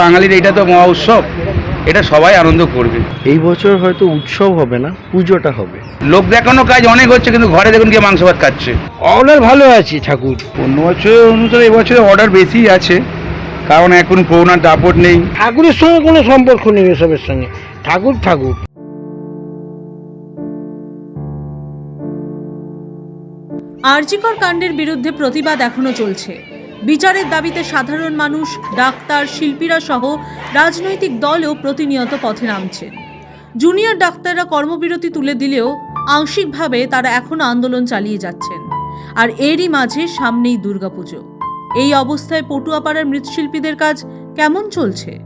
বাঙালির এটা তো মহা উৎসব এটা সবাই আনন্দ করবে। এই বছর হয়তো উৎসব হবে না পুজোটা হবে। লোক দেখানো কাজ অনেক হচ্ছে কিন্তু ঘরে দেখুন গিয়ে মাংস ভাত খাচ্ছে। অর্ডার ভালো আছে ঠাকুর। অন্য বছর অনুসারে এবছরে অর্ডার বেশি আছে কারণ এখন করোনার দাপট নেই। ঠাকুরের সঙ্গে কোনো সম্পর্ক নেই এসবের সঙ্গে। ঠাকুর ঠাকুর। আরজিকর কাণ্ডের বিরুদ্ধে প্রতিবাদ এখনও চলছে। বিচারের দাবিতে সাধারণ মানুষ, ডাক্তার, শিল্পীরা সহ রাজনৈতিক দলও প্রতিনিয়ত পথে নামছেন জুনিয়র ডাক্তাররা কর্মবিরতি তুলে দিলেও আংশিকভাবে তারা এখনও আন্দোলন চালিয়ে যাচ্ছেন। আর এরই মাঝে সামনেই দুর্গাপুজো। এই অবস্থায় পটুয়াপাড়ার মৃৎশিল্পীদের কাজ কেমন চলছে?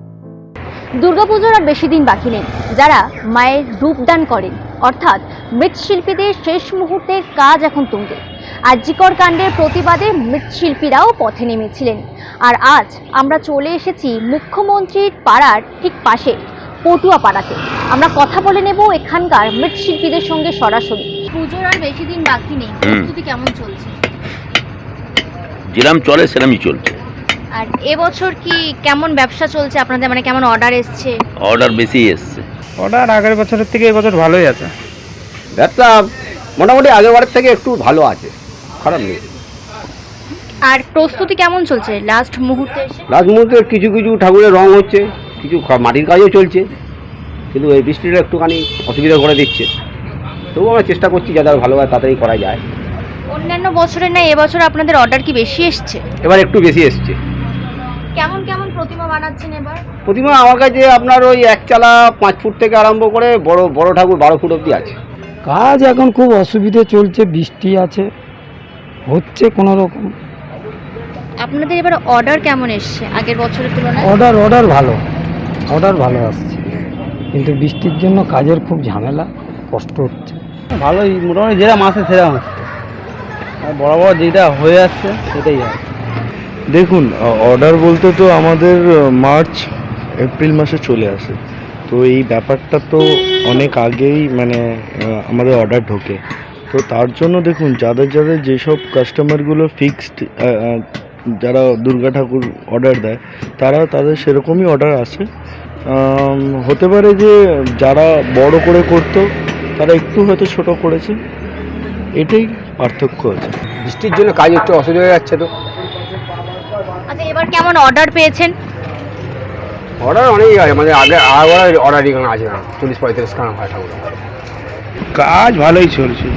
দুর্গাপুজোর আর বেশি দিন বাকি নেই। যারা মায়ের রূপদান করেন, অর্থাৎ মৃৎশিল্পীদের শেষ মুহূর্তের কাজ এখন তুঙ্গে। আর্যিকর কাণ্ডের প্রতিবাদে মৃৎশিল্পীরাও পথে নেমেছিলেন। আর আজ আমরা চলে এসেছি মুখ্যমন্ত্রীর পাড়ার ঠিক পাশে পটুয়া পাড়াতে আমরা কথা বলে নেব এখানকার মৃৎশিল্পীদের সঙ্গে সরাসরি। পুজোর আর বেশি দিন বাকি নেই। প্রস্তুতি কেমন চলছে? যেরাম চলে সেরামই চলছে। আর এবছর কি কেমন ব্যবসা চলছে আপনাদের? মানে কেমন অর্ডার এসছে? অর্ডার বেশি এসছে। অর্ডার আগের বছরের থেকে এবছর ভালোই আছে। ব্যবসা মোটামুটি আগেরবারের থেকে একটু ভালো আছে। খারাপ নেই। আর প্রস্তুতি কেমন চলছে? লাস্ট মুহূর্তে এসে? লাস্ট মুহূর্তে কিছু কিছু ঠাকুরের রং হচ্ছে কিছু খ- মাটির কাজও চলছে কিন্তু এই বৃষ্টিটা একটুখানি অসুবিধা করে দিচ্ছে। তবুও আমরা চেষ্টা করছি যাতে আরও ভালোভাবে তাড়াতাড়ি করা যায়। অন্যান্য বছরের না এবছর আপনাদের অর্ডার কি বেশি এসছে? এবার একটু বেশি এসছে। কেমন কেমন প্রতিমা বানাচ্ছেন এবার? প্রতিমা আমার কাছে আপনার ওই এক চালা পাঁচ ফুট থেকে আরম্ভ করে বড় বড় ঠাকুর বারো ফুট অবধি আছে। কাজ এখন খুব অসুবিধে চলছে বৃষ্টি আছে। হচ্ছে কোনো রকম আপনাদের এবার অর্ডার কেমন এসছে আগের বছরের তুলনায়? অর্ডার অর্ডার ভালো। অর্ডার ভালো আসছে। কিন্তু বৃষ্টির জন্য কাজের খুব ঝামেলা কষ্ট হচ্ছে। ভালোই মোটামুটি যেটা মাসে সেরা হচ্ছে আর বড় বড় যেটা হয়ে আসছে সেটাই আর। দেখুন অর্ডার বলতে তো আমাদের মার্চ এপ্রিল মাসে চলে আসে। তো এই ব্যাপারটা তো অনেক আগেই মানে আমাদের অর্ডার ঢোকে। তো তার জন্য দেখুন যাদের যাদের যেসব কাস্টমারগুলো ফিক্সড যারা দুর্গা ঠাকুর অর্ডার দেয় তারা তাদের সেরকমই অর্ডার আসে হতে পারে যে যারা বড় করে করতো তারা একটু হয়তো ছোট করেছে। এটাই পার্থক্য আছে। বৃষ্টির জন্য কাজ একটু অসুবিধা হয়ে যাচ্ছে তো। আচ্ছা এবার কেমন অর্ডার পেয়েছেন? অর্ডার অনেকই আছে মানে আগে আগে অর্ডারই আছে না চল্লিশ পঁয়তাল্লিশ খানা হয় ঠাকুর কাজ ভালোই চলছে।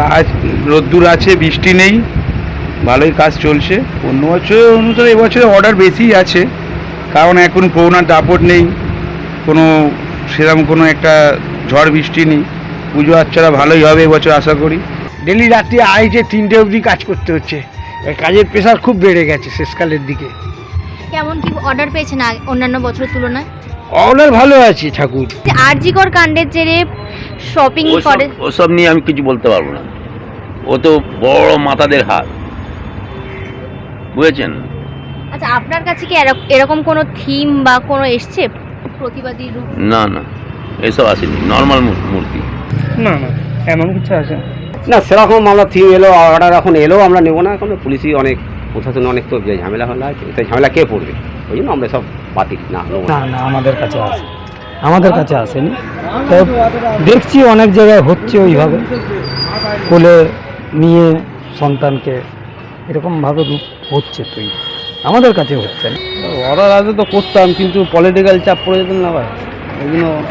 কাজ রোদ্দুর আছে বৃষ্টি নেই ভালোই কাজ চলছে। অন্য বছর অনুসারে এবছরে অর্ডার বেশি আছে কারণ এখন করোনার দাপট নেই কোনো সেরকম কোনো একটা ঝড় বৃষ্টি নেই। পুজো আচ্ছারা ভালোই হবে এবছর আশা করি। ডেলি রাত্রি আড়াইটে তিনটে অবধি কাজ করতে হচ্ছে কাজের প্রেশার খুব বেড়ে গেছে শেষকালের দিকে। কেমন কি অর্ডার পেয়েছেন অন্যান্য বছরের তুলনায়? অর্ডার ভালো আছে ঠাকুর। আরজিকর কাণ্ডের জেরে শপিং করে ওসব নিয়ে আমি কিছু বলতে পারব না। ও তো বড় মাতাদের হাত। বুঝেছেন? আচ্ছা আপনার কাছে কি এরক- এরকম কোনো থিম বা কোনো এসছে প্রতিবাদী রূপ? না না। এসব আসেনি। নর্মাল মূর্তি। না না। এমন কিছু আছে না। সেরকম আমরা থিম এলো অর্ডার এখন এলো আমরা নেব না। এখন পুলিশই অনেক প্রশাসন অনেক তো যে ঝামেলা হলো আছে এটা ঝামেলা কে পড়বে? ওই জন্য আমরা সব বাতিল। না না না না আমাদের কাছে আসে আমাদের কাছে আসেনি। তো দেখছি অনেক জায়গায় হচ্ছে ওইভাবে। কোলে নিয়ে সন্তানকে এরকমভাবে রূপ হচ্ছে তুই আমাদের কাছে হচ্ছে না। অর্ডার আগে তো করতাম কিন্তু পলিটিক্যাল চাপ পড়ে যেতেন না ভাই। ওই জন্য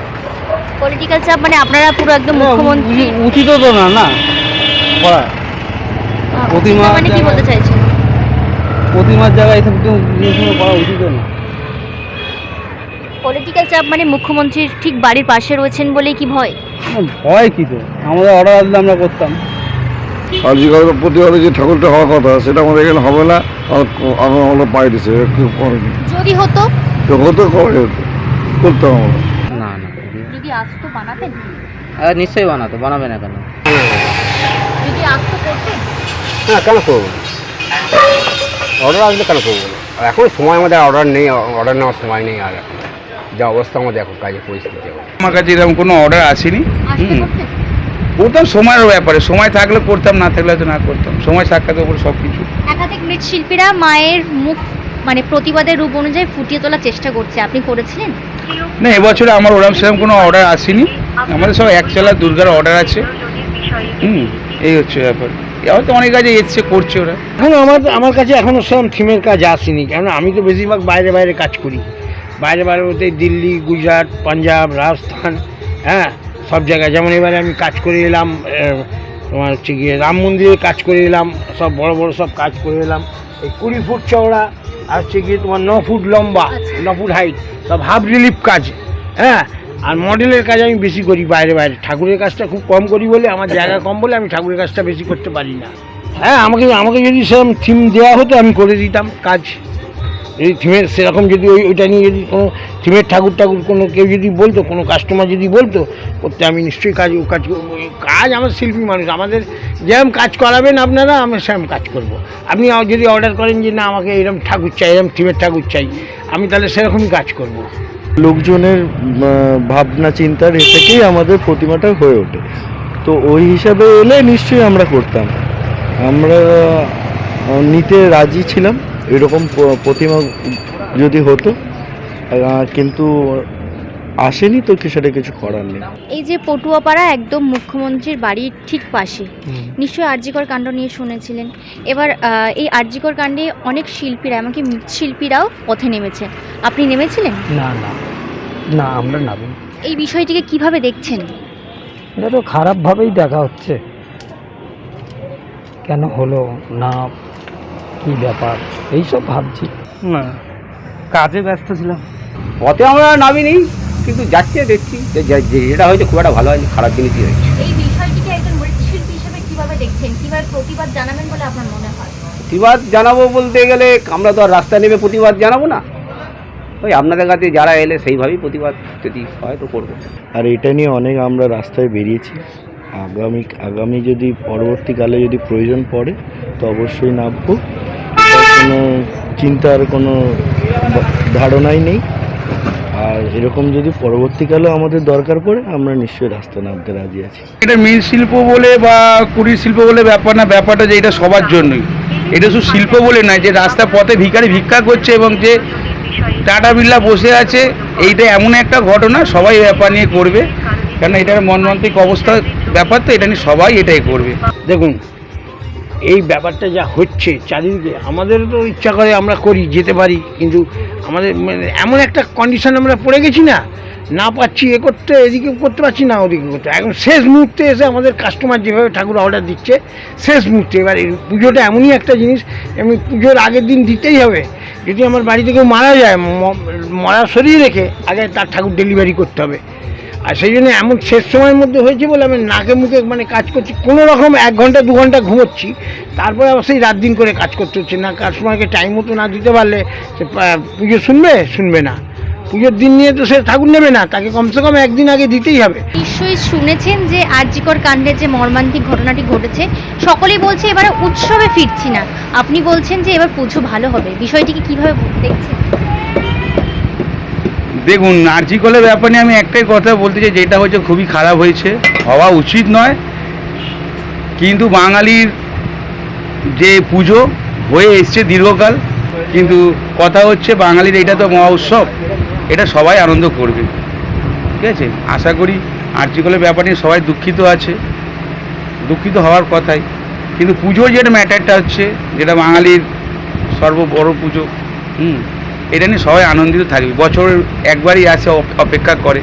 পলিটিক্যাল চাপ মানে আপনারা পুরো একদম মুখ্যমন্ত্রী উচিত- উচিত তো না না করা। প্রতিমা মানে কি বলতে চাইছেন? প্রতিমার জায়গায় এসব তো জিনিসগুলো করা উচিত না। পলিটিক্যাল চাপ মানে মুখ্যমন্ত্রীর ঠিক বাড়ির পাশে রয়েছেন বলেই কি ভয়? ভয় কি তো? আমাদের অর্ডার আসলে আমরা করতাম। আর্যিকর প্রতিবারে যে ঠাকুরটা হওয়ার কথা সেটা আমাদের এখানে হবে না। আর আমরা পাই দিছে যদি হতো? তো হতে করে করতাম আমরা। না না। যদি আসতো বানাতেন? নিশ্চয়ই বানাতো বানাবে না কেন? যদি আসতো করতেন? হ্যাঁ কেন করব? অর্ডার আসলে কেন করব না আর এখন সময় আমাদের অর্ডার নেই অর্ডার নেওয়ার সময় নেই আর এখন। যা অবস্থা আমাদের এখন কাজের পরিস্থিতি আমার কাছে এরকম কোনো অর্ডার আসেনি। হুম। করতাম সময়ের ব্যাপারে সময় থাকলে করতাম না থাকলে হয়তো না করতাম। সময় সাক্ষাতের উপর সব কিছু একাধিক মৃৎশিল্পীরা মায়ের মুখ মানে প্রতিবাদের রূপ অনুযায়ী ফুটিয়ে তোলার চেষ্টা করছে। আপনি করেছিলেন? না এবছরে আমার ওরকম সেরকম কোনো অর্ডার আসেনি। আমাদের সব এক চালা দুর্গার অর্ডার আছে। হুম এই হচ্ছে ব্যাপার। হয়তো অনেক কাজে এসছে করছে ওরা। এখন আমার আমার কাছে এখনও সেরকম থিমের কাজ আসেনি। কেন আমি তো বেশিরভাগ বাইরে বাইরে কাজ করি। বাইরে বাইরে বলতে দিল্লি গুজরাট পাঞ্জাব রাজস্থান হ্যাঁ সব জায়গায়। যেমন এবারে আমি কাজ করে এলাম তোমার হচ্ছে গিয়ে রাম মন্দিরে কাজ করে এলাম সব বড় বড় সব কাজ করে এলাম। এই কুড়ি ফুট চওড়া আর হচ্ছে গিয়ে তোমার ন ফুট লম্বা ন ফুট হাইট সব হাফ রিলিফ কাজ হ্যাঁ আর মডেলের কাজ আমি বেশি করি বাইরে বাইরে ঠাকুরের কাজটা খুব কম করি বলে, আমার জায়গা কম বলে আমি ঠাকুরের কাজটা বেশি করতে পারি না হ্যাঁ আমাকে আমাকে যদি সেরকম থিম দেওয়া হতো, আমি করে দিতাম কাজ এই থিমের সেরকম যদি ওই, ওইটা নিয়ে যদি কোনো থিমের ঠাকুর ঠাকুর কোনো কেউ যদি বলতো, কোনো কাস্টমার যদি বলতো, করতে আমি নিশ্চয়ই কাজ কাজ। কাজ আমার শিল্পী মানুষ আমাদের যেরকম কাজ করাবেন আপনারা, আমি সেরকম কাজ করব। আপনি যদি অর্ডার করেন যে, না, আমাকে এরকম ঠাকুর চাই, এরকম থিমের ঠাকুর চাই, আমি তাহলে সেরকমই কাজ করব। লোকজনের ভাবনা, চিন্তার এ থেকেই আমাদের প্রতিমাটা হয়ে ওঠে। তো ওই হিসাবে এলে নিশ্চয়ই আমরা করতাম। আমরা নিতে রাজি ছিলাম। এরকম প্রতিমা যদি হতো কিন্তু আসেনি তো সেটা কিছু করার নেই? এই যে পটুয়াপাড়া একদম মুখ্যমন্ত্রীর বাড়ির ঠিক পাশে। নিশ্চয়ই আরজিকর কাণ্ড নিয়ে শুনেছিলেন। এবার এই আরজিকর কাণ্ডে অনেক শিল্পীরা এমনকি মৃৎশিল্পীরাও পথে নেমেছে। আপনি নেমেছিলেন? না না। না আমরা নামি এই বিষয়টিকে কীভাবে দেখছেন? এটা তো খারাপভাবেই দেখা হচ্ছে। কেন হলো না? কি ব্যাপার? এইসব ভাবছি। না কাজে ব্যস্ত ছিলাম। পথে আমরা নামিনি। কিন্তু যাচ্ছে দেখছি যেটা হয়েছে খুব একটা ভালো হয়নি খারাপ জিনিসই হয়েছে। এই বিষয়টিকে একজন মৃৎশিল্পী হিসেবে কীভাবে দেখছেন? কীভাবে প্রতিবাদ জানাবেন বলে আপনার মনে হয়? প্রতিবাদ জানাব বলতে গেলে আমরা তো আর রাস্তায় নেমে প্রতিবাদ জানাব না। ওই আপনাদের কাছে যারা এলে সেইভাবেই প্রতিবাদ যদি হয় তো করব। আর এটা নিয়ে অনেক আমরা রাস্তায় বেরিয়েছি। আগামী আগামী যদি পরবর্তীকালে যদি প্রয়োজন পড়ে তো অবশ্যই নামবো। কোনো চিন্তার কোনো ধারণাই নেই। আর এরকম যদি পরবর্তীকালেও আমাদের দরকার পড়ে আমরা নিশ্চয়ই রাস্তা নামতে রাজি আছি। এটা মীন শিল্প বলে বা কুটির শিল্প বলে ব্যাপার না ব্যাপারটা যে এটা সবার জন্যই। এটা শুধু শিল্প বলে নয় যে রাস্তা পথে ভিখারি ভিক্ষা করছে এবং যে টাটা বিল্লা বসে আছে এইটা এমন একটা ঘটনা সবাই ব্যাপার নিয়ে করবে। কারণ এটার মর্মান্তিক অবস্থা ব্যাপার তো এটা নিয়ে সবাই এটাই করবে। দেখুন এই ব্যাপারটা যা হচ্ছে চারিদিকে, আমাদের তো ইচ্ছা করে আমরা করি, যেতে পারি, কিন্তু আমাদের মানে এমন একটা কন্ডিশন আমরা পড়ে গেছি না না পাচ্ছি, এ করতে, এদিকে করতে পারছি না, ওদিকে করতে এখন শেষ মুহূর্তে এসে আমাদের কাস্টমার যেভাবে ঠাকুর অর্ডার দিচ্ছে, শেষ মুহূর্তে, এবার এই পুজোটা এমনই একটা জিনিস, এমনি পুজোর আগের দিন দিতেই হবে। যদি আমার বাড়িতে কেউ মারা যায় মরা শরীর রেখে, আগে তার ঠাকুর ডেলিভারি করতে হবে। আর সেই জন্য এমন শেষ সময়ের মধ্যে হয়েছে বলে আমি নাকে মুখে মানে কাজ করছি। কোনো রকম এক ঘণ্টা, দু ঘণ্টা ঘুমোচ্ছি। তারপরে আবার সেই রাত দিন করে কাজ করতে হচ্ছে না। কাস্টমারকে টাইম মতো না দিতে পারলে সে পুজো শুনবে শুনবে না। পুজোর দিন নিয়ে তো সে ঠাকুর নেবে না। তাকে কমসে কম একদিন আগে দিতেই হবে। নিশ্চয়ই শুনেছেন যে আরজিকর কাণ্ডের যে মর্মান্তিক ঘটনাটি ঘটেছে, সকলেই বলছে এবারে উৎসবে ফিরছি না। আপনি বলছেন যে এবার পুজো ভালো হবে। বিষয়টিকে কীভাবে দেখছেন? দেখুন, নার্জিকলের ব্যাপারে আমি একটাই কথা বলতে চাই, যেটা হচ্ছে খুবই খারাপ হয়েছে, হওয়া উচিত নয়। কিন্তু বাঙালির যে পুজো হয়ে এসছে দীর্ঘকাল, কিন্তু কথা হচ্ছে বাঙালির এটা তো মহা উৎসব, এটা সবাই আনন্দ করবে। ঠিক আছে? আশা করি আর্জিকলের ব্যাপার নিয়ে সবাই দুঃখিত আছে, দুঃখিত হওয়ার কথাই। কিন্তু পুজোর যেটা ম্যাটারটা হচ্ছে, যেটা বাঙালির সর্ব বড় পুজো, হুম এটা নিয়ে সবাই আনন্দিত থাকবে। বছর একবারই আসে অপেক্ষা করে।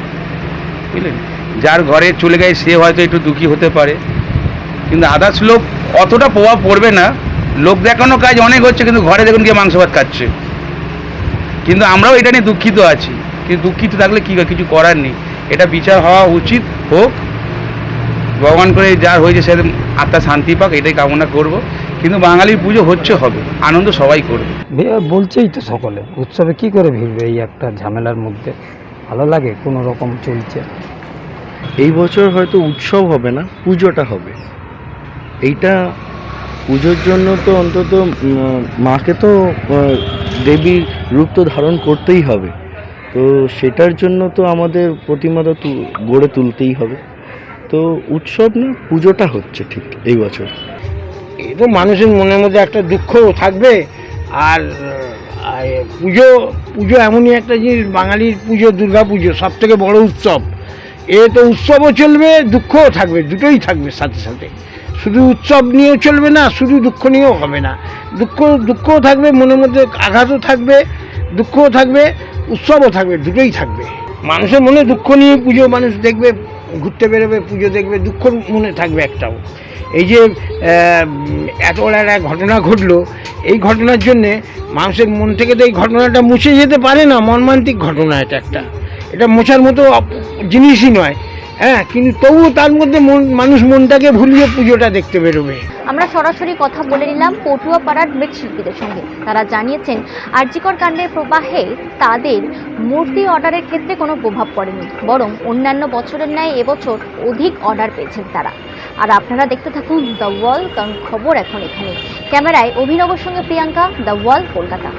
বুঝলেন? যার ঘরে চলে গেছে সে হয়তো একটু দুঃখী হতে পারে। কিন্তু আদার্স লোক অতটা প্রভাব পড়বে না। লোক দেখানো কাজ অনেক হচ্ছে, কিন্তু ঘরে দেখুন গিয়ে মাংস ভাত খাচ্ছে। কিন্তু আমরাও এটা নিয়ে দুঃখিত আছি। কিন্তু দুঃখিত থাকলে কী? কিছু করার নেই। এটা বিচার হওয়া উচিত, হোক। ভগবান করে যার হয়েছে সে আত্মা শান্তি পাক এটাই কামনা করব। কিন্তু বাঙালির পুজো হচ্ছে হবে আনন্দ সবাই করবে। বলছেই তো সকলে উৎসবে কি করে ভিড়বে এই একটা ঝামেলার মধ্যে? ভালো লাগে কোনো রকম চলছে? এই বছর হয়তো উৎসব হবে না পুজোটা হবে। এইটা পুজোর জন্য তো অন্তত মাকে তো দেবীর রূপ তো ধারণ করতেই হবে। তো সেটার জন্য তো আমাদের প্রতিমা তো গড়ে তুলতেই হবে। তো উৎসব না, পুজোটা হচ্ছে ঠিক এই বছর। এ তো মানুষের মনের মধ্যে একটা দুঃখ থাকবে, আর পুজো পুজো এমনই একটা জিনিস, বাঙালির পুজো, দুর্গা পুজো সব থেকে বড় উৎসব। এ তো উৎসবও চলবে, দুঃখও থাকবে, দুটোই থাকবে সাথে সাথে। শুধু উৎসব নিয়েও চলবে না, শুধু দুঃখ নিয়েও হবে না। দুঃখ, দুঃখও থাকবে, মনের মধ্যে আঘাতও থাকবে, দুঃখও থাকবে, উৎসবও থাকবে, দুটোই থাকবে। মানুষের মনে দুঃখ নিয়ে পুজো, মানুষ দেখবে ঘুরতে বেরোবে, পুজো দেখবে, দুঃখ মনে থাকবে একটাও। এই যে এত বড় একটা ঘটনা ঘটলো, এই ঘটনার জন্যে মানুষের মন থেকে তো এই ঘটনাটা মুছে যেতে পারে না, মর্মান্তিক ঘটনা এটা একটা। এটা মোছার মতো জিনিসই নয়। হ্যাঁ কিন্তু তবুও তার মধ্যে মন, মানুষ মনটাকে ভুলিয়ে পুজোটা দেখতে বেরোবে। আমরা সরাসরি কথা বলে নিলাম পটুয়া পাড়ার মৃৎশিল্পীদের সঙ্গে। তারা জানিয়েছেন, আরজিকর কাণ্ডের প্রবাহে তাদের মূর্তি অর্ডারের ক্ষেত্রে কোনো প্রভাব পড়েনি, বরং অন্যান্য বছরের ন্যায় এবছর অধিক অর্ডার পেয়েছেন তারা। আর আপনারা দেখতে থাকুন দ্য ওয়াল, কারণ খবর এখন এখানে ক্যামেরায় অভিনবর সঙ্গে প্রিয়াঙ্কা, দ্য ওয়াল, কলকাতা।